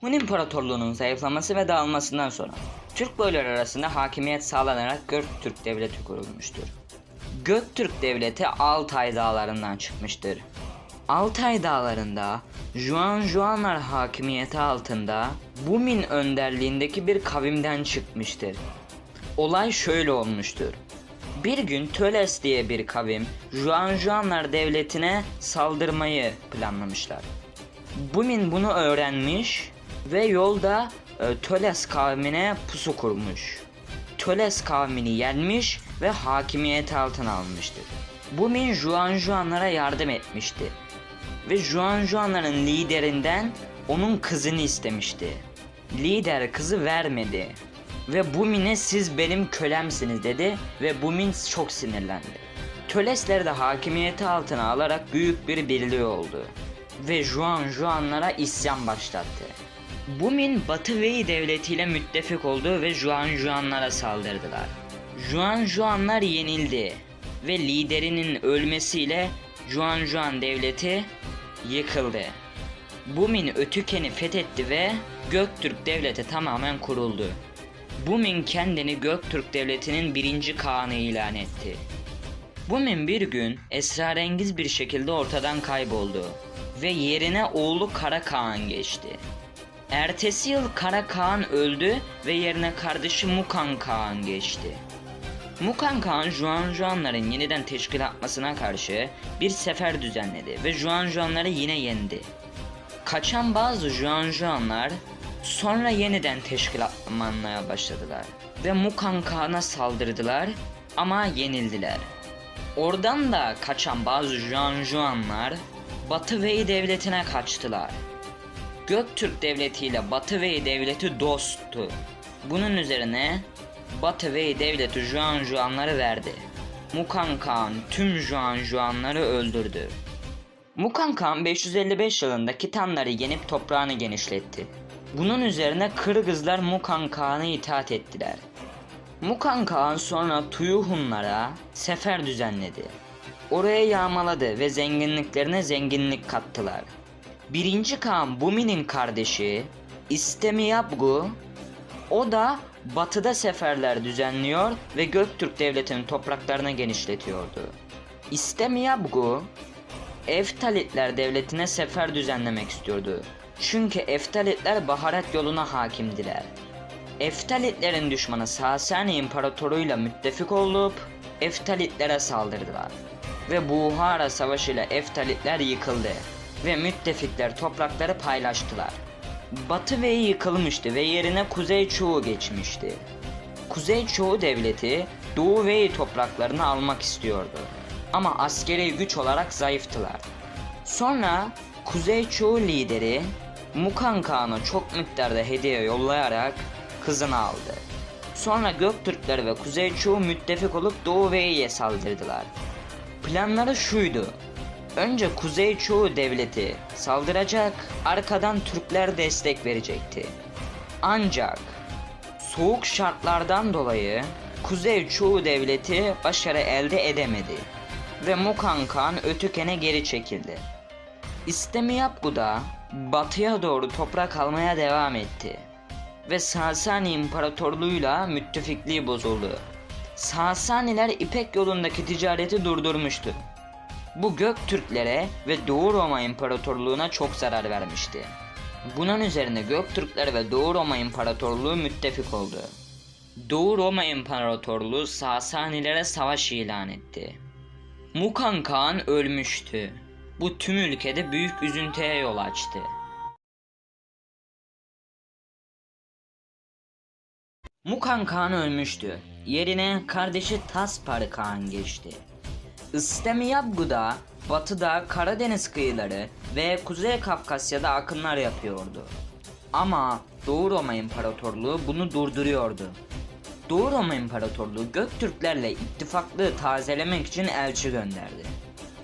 Hun İmparatorluğu'nun zayıflaması ve dağılmasından sonra Türk boyları arasında hakimiyet sağlanarak Göktürk Devleti kurulmuştur. Göktürk Devleti Altay dağlarından çıkmıştır. Altay dağlarında Juan Juanlar hakimiyeti altında Bumin önderliğindeki bir kavimden çıkmıştır. Olay şöyle olmuştur. Bir gün Töles diye bir kavim Juan Juanlar devletine saldırmayı planlamışlar. Bumin bunu öğrenmiş ve yolda e, Töles kavmine pusu kurmuş. Töles kavmini yenmiş ve hakimiyet altına almıştır. Bumin Juan Juanlara yardım etmişti ve Juan Juanların liderinden onun kızını istemişti. Lider kızı vermedi ve Bumin'e siz benim kölemsiniz dedi ve Bumin çok sinirlendi. Tölesler de hakimiyeti altına alarak büyük bir birliği oldu ve Juan Juanlara isyan başlattı. Bumin Batı Wei devletiyle müttefik oldu ve Juan Juanlara saldırdılar. Juan Juanlar yenildi ve liderinin ölmesiyle Juan Juan devleti yıkıldı. Bumin Ötüken'i fethetti ve Göktürk devleti tamamen kuruldu. Bumin kendini Göktürk devletinin birinci kağanı ilan etti. Bumin bir gün esrarengiz bir şekilde ortadan kayboldu ve yerine oğlu Kara Kağan geçti. Ertesi yıl Kara Kağan öldü ve yerine kardeşi Mukan Kağan geçti. Mukan Kağan Juan Juanların yeniden teşkil etmesine karşı bir sefer düzenledi ve Juan Juanları yine yendi. Kaçan bazı Juan Juanlar sonra yeniden teşkilatlanmaya başladılar ve Mukan Kağan'a saldırdılar ama yenildiler. Oradan da kaçan bazı Juan Juanlar Batı Wei devletine kaçtılar. Göktürk devleti ile Batı Wei devleti dosttu. Bunun üzerine Batı Wei devleti Juan Juanları verdi. Mukan Kağan tüm Juan Juanları öldürdü. Mukan Kağan 555 yılında Kitanları yenip toprağını genişletti. Bunun üzerine Kırgızlar Mukan Kağan'a itaat ettiler. Mukan Kağan sonra Tuyu Hunlara sefer düzenledi. Oraya yağmaladı ve zenginliklerine zenginlik kattılar. Birinci Kağan Bumi'nin kardeşi İstemiyabgu o da batıda seferler düzenliyor ve Göktürk devletinin topraklarını genişletiyordu. İstemiyabgu Eftalitler devletine sefer düzenlemek istiyordu. Çünkü Eftalitler baharat yoluna hakimdiler. Eftalitlerin düşmanı Sasani İmparatorluğuyla müttefik olup Eftalitlere saldırdılar. Ve Buhara Savaşı ile Eftalitler yıkıldı ve müttefikler toprakları paylaştılar. Batı Vei yıkılmıştı ve yerine Kuzey Çoğu geçmişti. Kuzey Çoğu devleti Doğu Vei topraklarını almak istiyordu. Ama askeri güç olarak zayıftılar. Sonra Kuzey Çoğu lideri Mukan Kağan'a çok miktarda hediye yollayarak kızını aldı. Sonra Göktürkler ve Kuzey Çoğu müttefik olup Doğu Vei'ye saldırdılar. Planları şuydu. Önce Kuzey Çoğu devleti saldıracak, arkadan Türkler destek verecekti. Ancak soğuk şartlardan dolayı Kuzey Çoğu devleti başarı elde edemedi ve Mukan Kağan Ötüken'e geri çekildi. İstemiyapgu da batıya doğru toprak almaya devam etti ve Sasani İmparatorluğu'yla müttefikliği bozuldu. Sasaniler İpek yolundaki ticareti durdurmuştu. Bu Göktürklere ve Doğu Roma İmparatorluğu'na çok zarar vermişti. Bunun üzerine Göktürkler ve Doğu Roma İmparatorluğu müttefik oldu. Doğu Roma İmparatorluğu Sasanilere savaş ilan etti. Mukan Kağan ölmüştü. Bu tüm ülkede büyük üzüntüye yol açtı. Mukan Kağan ölmüştü. Yerine kardeşi Taspar Kağan geçti. İstemiyabgu da batıda Karadeniz kıyıları ve Kuzey Kafkasya'da akınlar yapıyordu. Ama Doğu Roma İmparatorluğu bunu durduruyordu. Doğu Roma İmparatorluğu Göktürklerle ittifaklığı tazelemek için elçi gönderdi.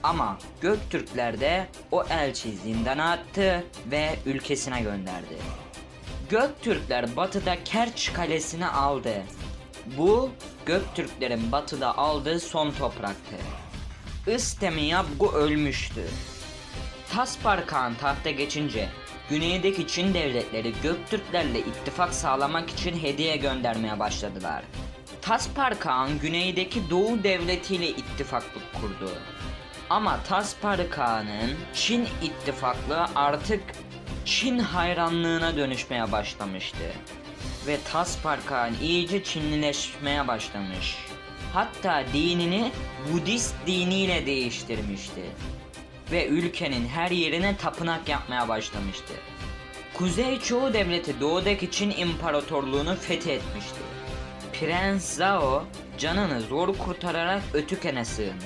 Ama Göktürkler de o elçiyi zindana attı ve ülkesine gönderdi. Göktürkler batıda Kerç Kalesi'ni aldı. Bu Göktürklerin batıda aldığı son topraktı. İstemiyabgu ölmüştü. Taspar Kağan tahta geçince güneydeki Çin devletleri Göktürklerle ittifak sağlamak için hediye göndermeye başladılar. Taspar Kağan güneydeki Doğu devletiyle ittifaklık kurdu. Ama Taspar Kağan'ın Çin ittifaklığı artık Çin hayranlığına dönüşmeye başlamıştı. Ve Taspar Kağan iyice Çinlileşmeye başlamış. Hatta dinini Budist diniyle değiştirmişti. Ve ülkenin her yerine tapınak yapmaya başlamıştı. Kuzey Çoğu Devleti doğudaki Çin İmparatorluğunu fethetmişti. Prens Zhao canını zor kurtararak Ötüken'e sığındı.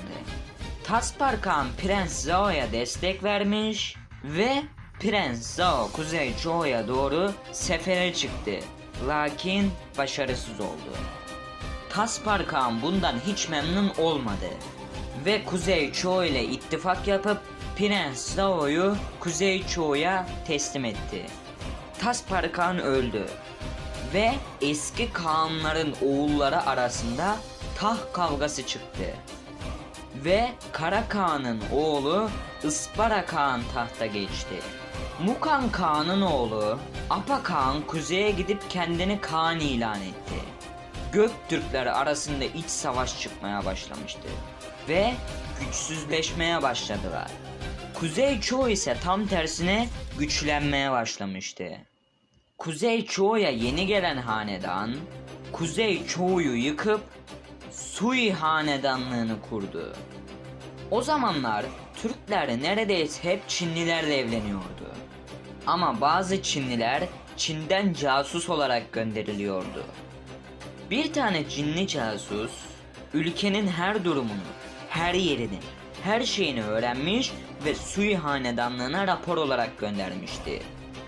Taspar Khan Prens Zhao'ya destek vermiş ve Prens Zhao Kuzey Çoğu'ya doğru sefere çıktı. Lakin başarısız oldu. Taspar Khan bundan hiç memnun olmadı ve Kuzey Çoğu ile ittifak yapıp Prens Zhao'yu Kuzey Çoğu'ya teslim etti. Taspar Khan öldü ve eski Kağanların oğulları arasında taht kavgası çıktı. Ve Kara Kağan'ın oğlu Ispara Kağan tahta geçti. Mukan Kağan'ın oğlu Apa Kağan kuzeye gidip kendini Kağan ilan etti. Göktürkler arasında iç savaş çıkmaya başlamıştı ve güçsüzleşmeye başladılar. Kuzey Çoğu ise tam tersine güçlenmeye başlamıştı. Kuzey Çoğu'ya yeni gelen hanedan, Kuzey Çoğu'yu yıkıp Sui hanedanlığını kurdu. O zamanlar Türkler neredeyse hep Çinlilerle evleniyordu. Ama bazı Çinliler Çin'den casus olarak gönderiliyordu. Bir tane Çinli casus ülkenin her durumunu, her yerini, her şeyini öğrenmiş ve Sui hanedanlığına rapor olarak göndermişti.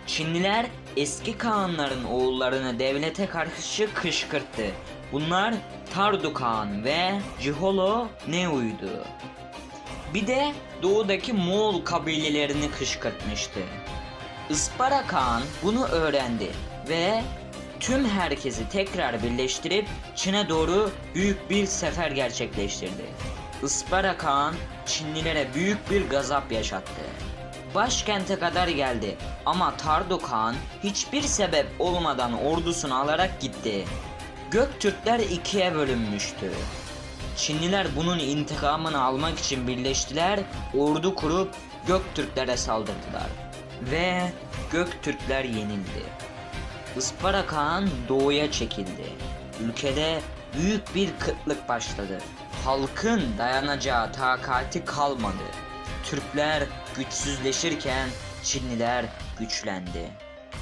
Çinliler eski Kağanların oğullarını devlete karşı kışkırttı. Bunlar Tardu Kağan ve Ciholo Neu'ydu. Bir de doğudaki Moğol kabilelerini kışkırtmıştı. Ispara Kağan bunu öğrendi ve tüm herkesi tekrar birleştirip Çin'e doğru büyük bir sefer gerçekleştirdi. Ispara Kağan Çinlilere büyük bir gazap yaşattı. Başkente kadar geldi ama Tardu Kağan hiçbir sebep olmadan ordusunu alarak gitti. Göktürkler ikiye bölünmüştü. Çinliler bunun intikamını almak için birleştiler, ordu kurup Göktürklere saldırdılar. Ve Göktürkler yenildi. Ispara Kağan doğuya çekildi. Ülkede büyük bir kıtlık başladı. Halkın dayanacağı takati kalmadı. Türkler güçsüzleşirken Çinliler güçlendi.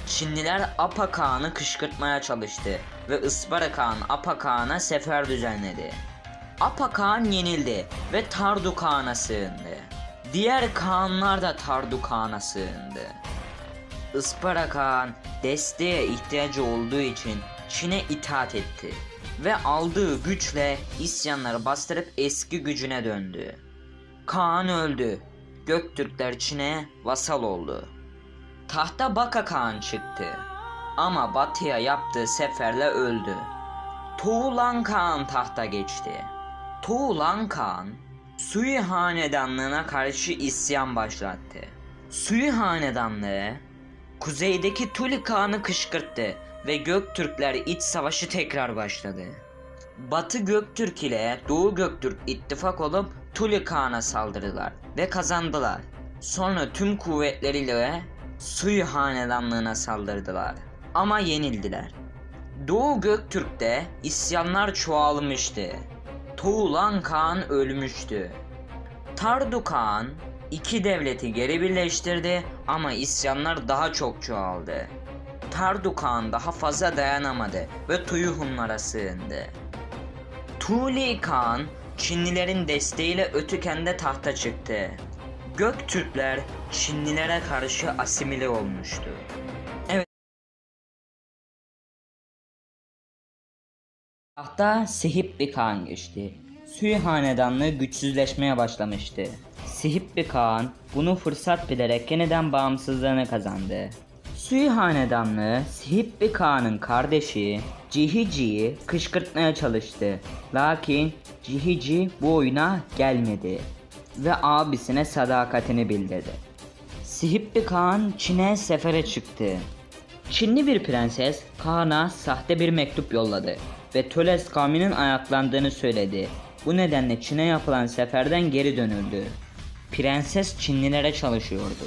Çinliler Apa Kağan'ı kışkırtmaya çalıştı ve Ispara Kağan Apa Kağan'a sefer düzenledi. Apa Kağan yenildi ve Tardu Kağan'a sığındı. Diğer Kağanlar da Tardu Kağan'a sığındı. Ispara Kağan desteğe ihtiyacı olduğu için Çin'e itaat etti ve aldığı güçle isyanları bastırıp eski gücüne döndü. Kaan öldü. Göktürkler Çin'e vasal oldu. Tahta Baka Kağan çıktı. Ama batıya yaptığı seferle öldü. Tuğlan Kağan tahta geçti. Tuğlan Kağan Sui hanedanlığına karşı isyan başlattı. Sui hanedanlığı kuzeydeki Tuli Kağan'ı kışkırttı ve Göktürkler iç savaşı tekrar başladı. Batı Göktürk ile Doğu Göktürk ittifak olup Tuli Kağan'a saldırdılar ve kazandılar. Sonra tüm kuvvetleriyle Sui hanedanlığına saldırdılar ama yenildiler. Doğu Göktürk'te isyanlar çoğalmıştı. Tuğlan Kağan ölmüştü. Tardu Kağan iki devleti geri birleştirdi ama isyanlar daha çok çoğaldı. Tardu Kağan daha fazla dayanamadı ve Tuyu Hunlara sığındı. Tuli Kağan Çinlilerin desteğiyle Ötüken'de tahta çıktı. Göktürkler Çinlilere karşı asimile olmuştu. Evet. Tahta Sihippi Kağan geçti. Sui hanedanlığı güçsüzleşmeye başlamıştı. Sihippi Kağan bunu fırsat bilerek yeniden bağımsızlığını kazandı. Sui hanedanlığı Sihippi Kağan'ın kardeşi Cihici'yi kışkırtmaya çalıştı. Lakin Cihici bu oyuna gelmedi ve abisine sadakatini bildirdi. Sihippi Kaan Çin'e sefere çıktı. Çinli bir prenses Kaan'a sahte bir mektup yolladı ve Töles kavminin ayaklandığını söyledi. Bu nedenle Çin'e yapılan seferden geri dönüldü. Prenses Çinlilere çalışıyordu.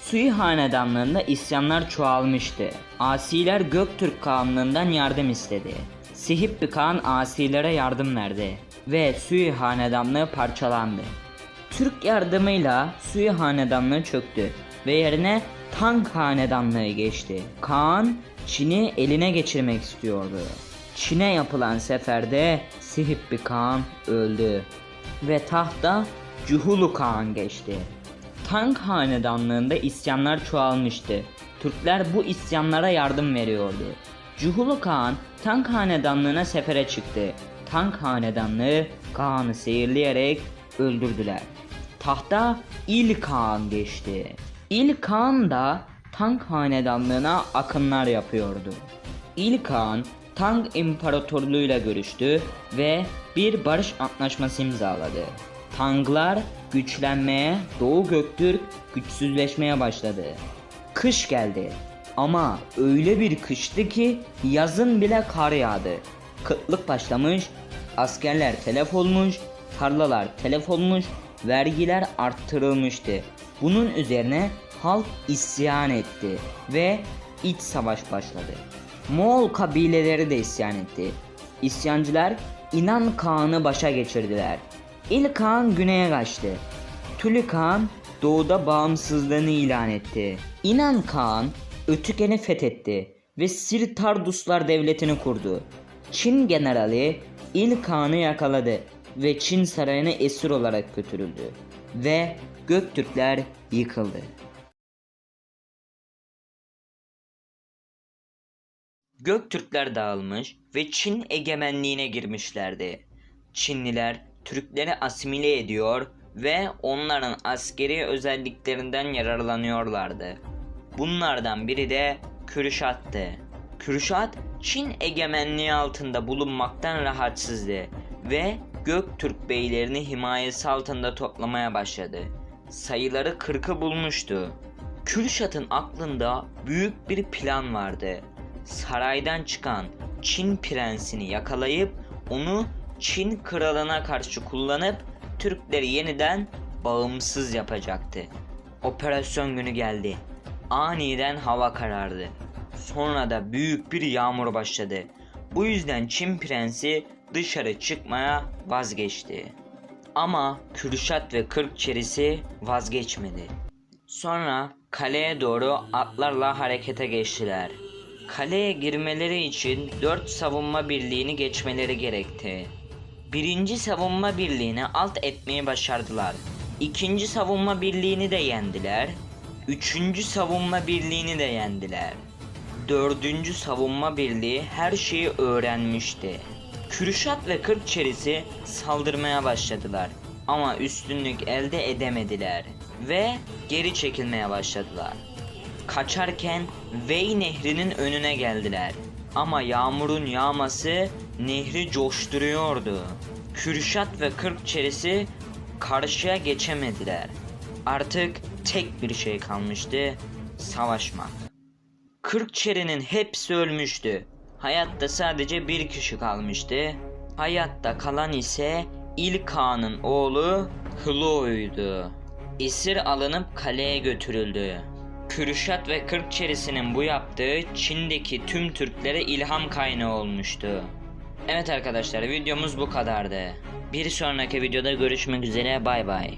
Sui hanedanlığında isyanlar çoğalmıştı. Asiler Göktürk kavminden yardım istedi. Sihippi Kağan asilere yardım verdi ve Sui hanedanlığı parçalandı. Türk yardımıyla Sui hanedanlığı çöktü ve yerine Tang hanedanlığı geçti. Kaan Çin'i eline geçirmek istiyordu. Çin'e yapılan seferde Sihippi Kağan öldü ve tahta Cuhulu Kağan geçti. Tang hanedanlığında isyanlar çoğalmıştı. Türkler bu isyanlara yardım veriyordu. Cuhulu Kağan Tang hanedanlığına sefere çıktı. Tang hanedanlığı Kağan'ı seyirleyerek öldürdüler. Tahta İl Kağan geçti. İl Kağan da Tang hanedanlığına akınlar yapıyordu. İl Kağan Tang İmparatorluğu'yla görüştü ve bir barış antlaşması imzaladı. Tanglar güçlenmeye, Doğu Göktürk güçsüzleşmeye başladı. Kış geldi ama öyle bir kıştı ki yazın bile kar yağdı. Kıtlık başlamış, askerler telef olmuş, tarlalar telef olmuş, vergiler arttırılmıştı. Bunun üzerine halk isyan etti ve iç savaş başladı. Moğol kabileleri de isyan etti. İsyancılar İnan Kağan'ı başa geçirdiler. İl Kağan güneye kaçtı. Tülü Kağan doğuda bağımsızlığını ilan etti. İnan Kağan Ötüken'i fethetti ve Sir Tarduslar devletini kurdu. Çin generali İl Kağan'ı yakaladı ve Çin sarayına esir olarak götürüldü ve Göktürkler yıkıldı. Göktürkler dağılmış ve Çin egemenliğine girmişlerdi. Çinliler Türkleri asimile ediyor ve onların askeri özelliklerinden yararlanıyorlardı. Bunlardan biri de Kürşat'tı. Kürşat Çin egemenliği altında bulunmaktan rahatsızdı ve Göktürk beylerini himayesi altında toplamaya başladı. Sayıları kırkı bulmuştu. Kürşat'ın aklında büyük bir plan vardı. Saraydan çıkan Çin prensini yakalayıp onu Çin kralına karşı kullanıp Türkleri yeniden bağımsız yapacaktı. Operasyon günü geldi. Aniden hava karardı. Sonra da büyük bir yağmur başladı. Bu yüzden Çin prensi dışarı çıkmaya vazgeçti. Ama Kürşat ve Kırkçerisi vazgeçmedi. Sonra kaleye doğru atlarla harekete geçtiler. Kaleye girmeleri için 4 savunma birliğini geçmeleri gerekti. Birinci savunma birliğini alt etmeyi başardılar. İkinci savunma birliğini de yendiler. Üçüncü savunma birliğini de yendiler. Dördüncü savunma birliği her şeyi öğrenmişti. Kürşat ve Kırkçerisi saldırmaya başladılar. Ama üstünlük elde edemediler ve geri çekilmeye başladılar. Kaçarken Vey nehrinin önüne geldiler. Ama yağmurun yağması nehri coşturuyordu. Kürşat ve Kırkçerisi karşıya geçemediler. Artık tek bir şey kalmıştı. Savaşmak. Kırkçerinin hepsi ölmüştü. Hayatta sadece bir kişi kalmıştı. Hayatta kalan ise İlka'nın oğlu Hlo'ydu. Esir alınıp kaleye götürüldü. Kürşat ve Kırkçerisi'nin bu yaptığı Çin'deki tüm Türklere ilham kaynağı olmuştu. Evet arkadaşlar videomuz bu kadardı. Bir sonraki videoda görüşmek üzere bay bay.